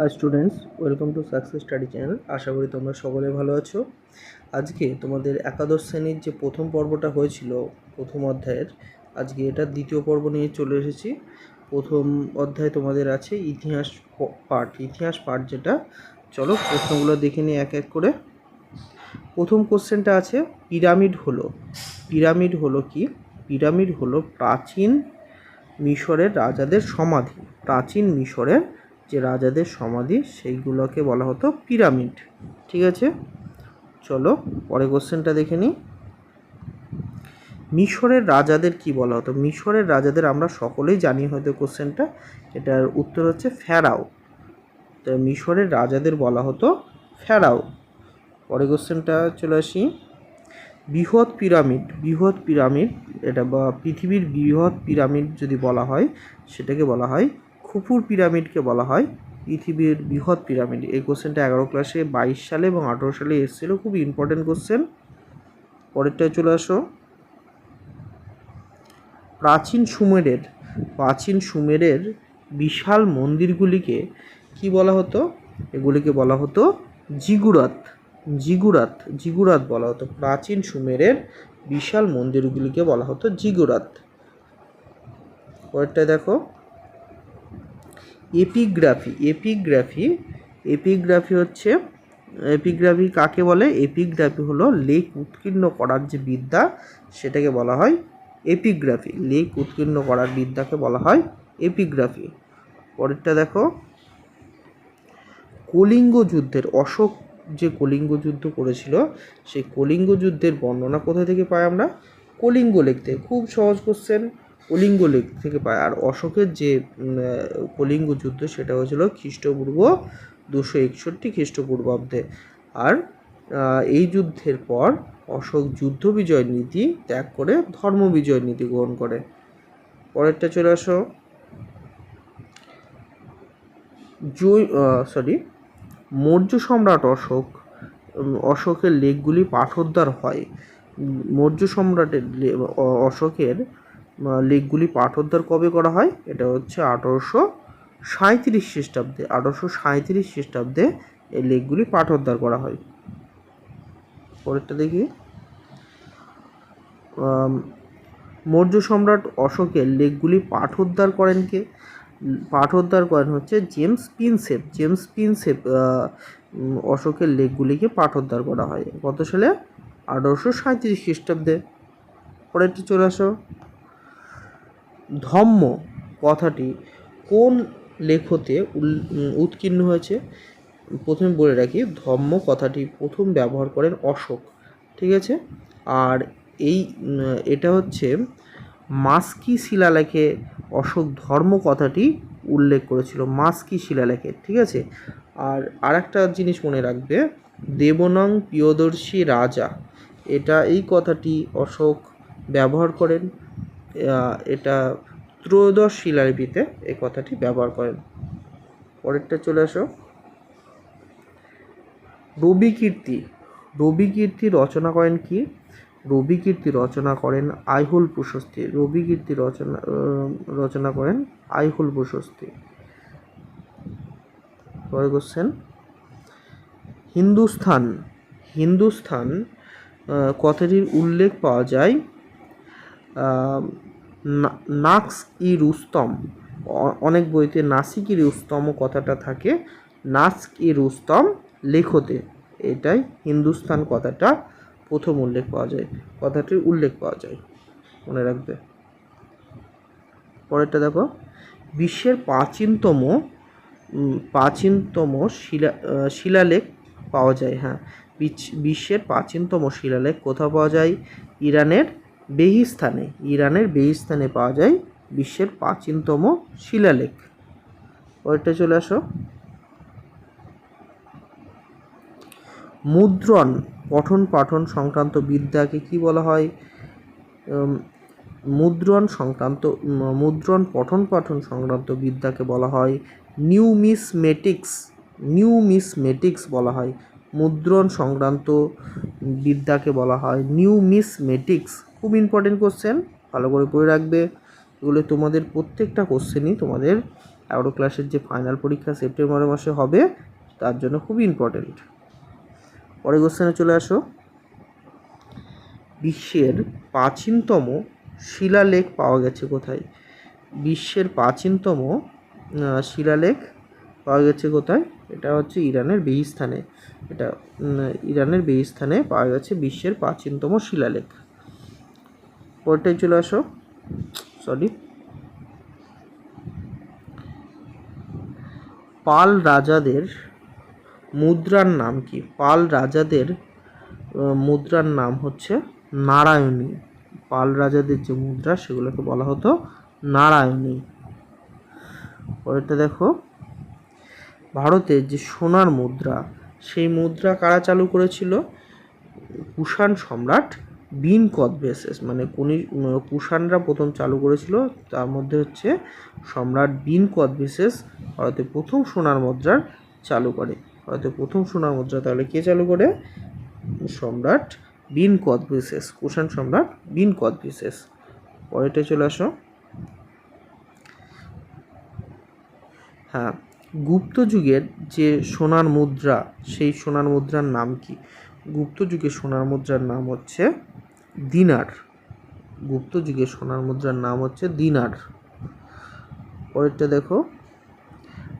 Hi students welcome to success study channel আশা করি তোমরা সকলে ভালো আছো। আজকে তোমাদের একাদশ শ্রেণির যে প্রথম পর্বটা হয়েছিল, প্রথম অধ্যায়ের, আজকে এটা দ্বিতীয় পর্ব নিয়ে চলে এসেছি। প্রথম অধ্যায় তোমাদের আছে ইতিহাস পাঠ। ইতিহাস পাঠ যেটা, চলো প্রশ্নগুলো দেখে নিই এক এক করে। প্রথম কোশ্চেনটা আছে, পিরামিড হলো। পিরামিড হলো কি? পিরামিড হলো প্রাচীন মিশরের রাজাদের সমাধি। প্রাচীন মিশরের যে রাজাদের সমাধি, সেইগুলোকে বলা হতো পিরামিড। ঠিক আছে? চলো পরে কোশ্চেনটা দেখে নিই। মিশরের রাজাদের কি বলা হতো? মিশরের রাজাদের আমরা সকলেই জানি হয়তো কোশ্চেনটা এটার উত্তর হচ্ছে ফেরাও। তো মিশরের রাজাদের বলা হতো ফেরাও। পরে কোশ্চেনটা চলে আসি। বৃহৎ পিরামিড বৃহৎ পিরামিড, এটা বা পৃথিবীর বৃহৎ পিরামিড যদি বলা হয়, সেটাকে বলা হয় খুফুর পিরামিডকে বলা হয়। পৃথিবীর বৃহৎ পিরামিড। এই কোশ্চেনটা এগারো ক্লাসে বাইশ সালে এবং আঠেরো সালে এসেছিল। খুব ইম্পর্টেন্ট কোশ্চেন পরেরটায় চলে আসো। প্রাচীন সুমেরের প্রাচীন সুমেরের বিশাল মন্দিরগুলিকে কি বলা হতো? এগুলিকে বলা হতো জিগুরাত। জিগুরাত জিগুরাত বলা হতো। প্রাচীন সুমেরের বিশাল মন্দিরগুলিকে বলা হতো জিগুরাত। পরেরটা দেখো। এপিগ্রাফি এপিগ্রাফি এপিগ্রাফি হচ্ছে, এপিগ্রাফি কাকে বলে? এপিগ্রাফি হলো লেখ উৎকীর্ণ করার যে বিদ্যা, সেটাকে বলা হয় এপিগ্রাফি। লেখ উৎকীর্ণ করার বিদ্যাকে বলা হয় এপিগ্রাফি। পরেরটা দেখো। কলিঙ্গ যুদ্ধের, অশোক যে কলিঙ্গ যুদ্ধ করেছিল, সেই কলিঙ্গ যুদ্ধের বর্ণনা কোথা থেকে পাই আমরা? কলিঙ্গ লেখ থেকে। খুব সহজ কোশ্চেন কলিঙ্গ লেখ থেকে পায়। আর অশোকের যে কলিঙ্গ যুদ্ধ, সেটা হয়েছিল খ্রিস্টপূর্ব দুশো একষট্টি খ্রিস্টপূর্বাব্দে। আর এই যুদ্ধের পর অশোক যুদ্ধ বিজয় নীতি ত্যাগ করে ধর্ম বিজয় নীতি গ্রহণ করে। পরেরটা চলে আসো। জৈ সরি মৌর্য সম্রাট অশোক অশোকের লেখগুলি পাঠোদ্ধার হয়। মৌর্য সম্রাটের অশোকের আহ, লেখগুলি পাঠোদ্ধার কবে করা হয়? এটা হচ্ছে আঠারোশো সাঁইত্রিশ খ্রিস্টাব্দে। আঠারোশো সাঁইত্রিশ খ্রিস্টাব্দে এই লেখগুলি পাঠোদ্ধার করা হয়। পরেরটা দেখি। মৌর্য সম্রাট অশোকের লেখগুলি পাঠোদ্ধার করেন কে? পাঠোদ্ধার করেন হচ্ছে জেমস পিনসেপ। জেমস পিনসেপ অশোকের লেখগুলিকে পাঠোদ্ধার করা হয়। কত সালে? আঠারোশো সাঁত্রিশ খ্রিস্টাব্দে। পরেরটি চলে আসো। ধম্ম কথাটি কোন লেখতে উৎকীর্ণ হয়েছে? প্রথমে বলে রাখি, ধম্ম কথাটি প্রথম ব্যবহার করেন অশোক, ঠিক আছে? আর এই এটা হচ্ছে মাস্কি শিলালেখে অশোক ধর্ম কথাটি উল্লেখ করেছিল, মাস্কি শিলালেখে, ঠিক আছে? আর আরেকটা জিনিস মনে রাখবে, দেবনং প্রিয়দর্শী রাজা, এটা এই কথাটি অশোক ব্যবহার করেন। এটা ত্রয়োদশ শিলালিপিতে এই কথাটি ব্যবহার করেন। পরেরটা চলে আসো। রবি কীর্তি। রবি কীর্তি রচনা করেন কি? রবি কীর্তি রচনা করেন আইহুল প্রশস্তি। রবি কীর্তি রচনা রচনা করেন আইহুল প্রশস্তি। পরে কোশ্চেন হিন্দুস্থান। হিন্দুস্থান কথাটির উল্লেখ পাওয়া যায় নাক্স ই রুস্তম অনেক বইতে নাসিক ই রুস্তম কথাটা থাকে। নাস্ক ই রুস্তম লেখতে। এটাই হিন্দুস্তান কথাটা প্রথম উল্লেখ পাওয়া যায়। কথাটির উল্লেখ পাওয়া যায়। মনে রাখবে। পরেরটা দেখো। বিশ্বের প্রাচীনতম প্রাচীনতম শিলা শিলালেখ পাওয়া যায়। হ্যাঁ বিশ্বের প্রাচীনতম শিলালেখ কোথাও পাওয়া যায়? ইরানের বেহিস্তানে ইরানের বেহিস্তানে পাওয়া যায় বিশ্বের প্রাচীনতম শিলালেখ। পরেরটা চলে আসো। মুদ্রণ, পঠন পাঠন সংক্রান্ত বিদ্যাকে কি বলা হয়? মুদ্রণ সংক্রান্ত মুদ্রণ, পঠন পাঠন সংক্রান্ত বিদ্যাকে বলা হয় নিউমিসমেটিক্স। নিউমিসমেটিক্স বলা হয়। মুদ্রণ সংক্রান্ত বিদ্যাকে বলা হয় নিউমিসমেটিক্স। খুব ইম্পর্টেন্ট কোশ্চেন ভালো করে পড়ে রাখবে। এগুলো তোমাদের প্রত্যেকটা কোশ্চেনই তোমাদের এগারো ক্লাসের যে ফাইনাল পরীক্ষা সেপ্টেম্বর মাসে হবে, তার জন্য খুব ইম্পর্টেন্ট পরের কোশ্চেনে চলে আসো। বিশ্বের প্রাচীনতম শিলালেখ পাওয়া গেছে কোথায়? বিশ্বের প্রাচীনতম শিলালেখ পাওয়া গেছে কোথায়? এটা হচ্ছে ইরানের বেহিস্থানে। এটা ইরানের বেহিস্থানে পাওয়া গেছে বিশ্বের প্রাচীনতম শিলালেখ। পরটাই চলে আসো। সরি পাল রাজাদের মুদ্রার নাম কি? পাল রাজাদের মুদ্রার নাম হচ্ছে নারায়ণী। পাল রাজাদের যে মুদ্রা, সেগুলোকে বলা হতো নারায়ণী। পরেরটা দেখো। ভারতের যে সোনার মুদ্রা, সেই মুদ্রা কারা চালু করেছিল? কুষাণ সম্রাট বিন কদবেসেস মানে কোনি কুষাণরা প্রথম চালু করেছিল, তার মধ্যে হচ্ছে সম্রাট বিন কদবেসেস ভারতে প্রথম সোনার মুদ্রার চালু করে। ভারতে প্রথম সোনার মুদ্রা তাহলে কে চালু করে? সম্রাট বিন কদবেসেস কুষাণ সম্রাট বিন কদবেসেস পরেরটা চলে আসো। হ্যাঁ গুপ্ত যুগের যে সোনার মুদ্রা, সেই সোনার মুদ্রার নাম কি? গুপ্ত যুগের সোনার মুদ্রার নাম হচ্ছে দিনার। গুপ্ত যুগের সোনার মুদ্রার নাম হচ্ছে দিনার। পরেরটা দেখো।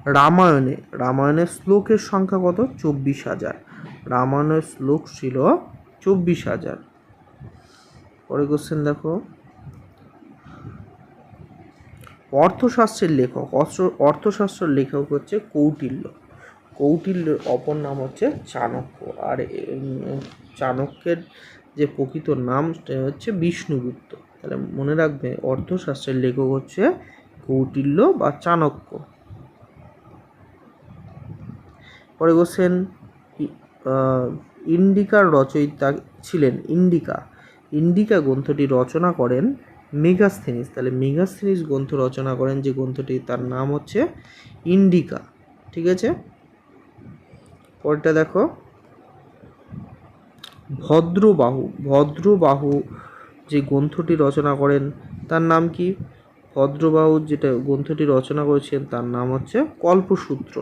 রামায়ণে, রামায়ণের শ্লোকের সংখ্যা কত? চব্বিশ হাজার। রামায়ণের শ্লোক ছিল চব্বিশ হাজার। পরে কোশ্চেন দেখো। অর্থশাস্ত্রের লেখক অর্থ- অর্থশাস্ত্রের লেখক হচ্ছে কৌটিল্য। কৌটিল্যের অপর নাম হচ্ছে চাণক্য। আর চাণক্যের যে প্রকৃত নাম হচ্ছে বিষ্ণুগুপ্ত। তাহলে মনে রাখবে অর্থশাস্ত্রের লেখক হচ্ছে কৌটিল্য বা চাণক্য। পরে বলছেন ইন্ডিকার রচয়িতা ছিলেন ইন্ডিকা। ইন্ডিকা গ্রন্থটি রচনা করেন মেগাস্থেনিস। তাহলে মেগাস্থেনিস গ্রন্থ রচনা করেন যে গ্রন্থটি তার নাম হচ্ছে ইন্ডিকা। ঠিক আছে? পরেরটা দেখো। ভদ্রবাহু ভদ্রবাহু যে গ্রন্থটি রচনা করেন, তার নাম কি? ভদ্রবাহু যেটা গ্রন্থটি রচনা করেছেন, তার নাম হচ্ছে কল্পসূত্র।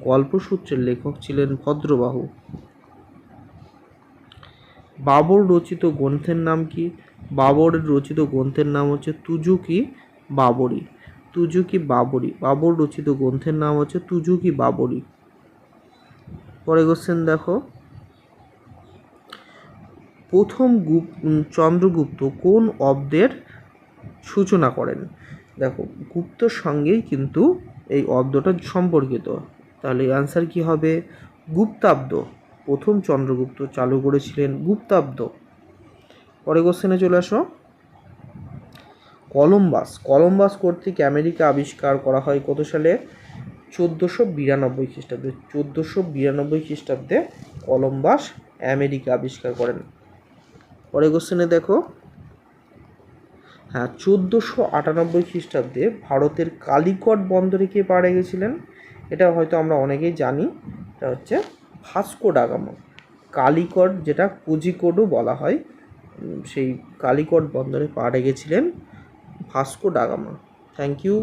কল্পসূত্রের লেখক ছিলেন ভদ্রবাহু। বাবর রচিত গ্রন্থের নাম কি? বাবরের রচিত গ্রন্থের নাম হচ্ছে তুজুকি বাবরি। তুজুকি বাবরি, বাবর রচিত গ্রন্থের নাম হচ্ছে তুজুকি বাবরি। পরে কোশ্চেন দেখো। প্রথম গুপ চন্দ্রগুপ্ত কোন অব্দের সূচনা করেন? দেখো, গুপ্তর সঙ্গেই কিন্তু এই অব্দটা সম্পর্কিত। তাহলে অ্যান্সার কি হবে? গুপ্তাব্দ। প্রথম চন্দ্রগুপ্ত চালু করেছিলেন গুপ্তাব্দ। পরে কোশ্চেনে চলে আসো। কলম্বাস। কলম্বাস কর্তৃক আমেরিকা আবিষ্কার করা হয় কত সালে? চোদ্দোশো বিরানব্বই খ্রিস্টাব্দে, চোদ্দোশো বিরানব্বই খ্রিস্টাব্দে কলম্বাস আমেরিকা আবিষ্কার করেন। পরে কোশ্চেনে দেখো। হ্যাঁ চোদ্দোশো আটানব্বই খ্রিস্টাব্দে ভারতের কালিকট বন্দরে কে পাড়ে রেখেছিলেন এটা হয়তো আমরা অনেকেই জানি, এটা হচ্ছে ভাস্কো ডাগামা কালিকট যেটা কোজিকোডও বলা হয় সেই কালিকট বন্দরে পাড়ে রেখেছিলেন Vasco da Gama thank you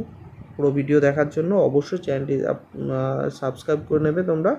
পুরো ভিডিও দেখার জন্য অবশ্যই চ্যানেলটি সাবস্ক্রাইব করে নেবে তোমরা।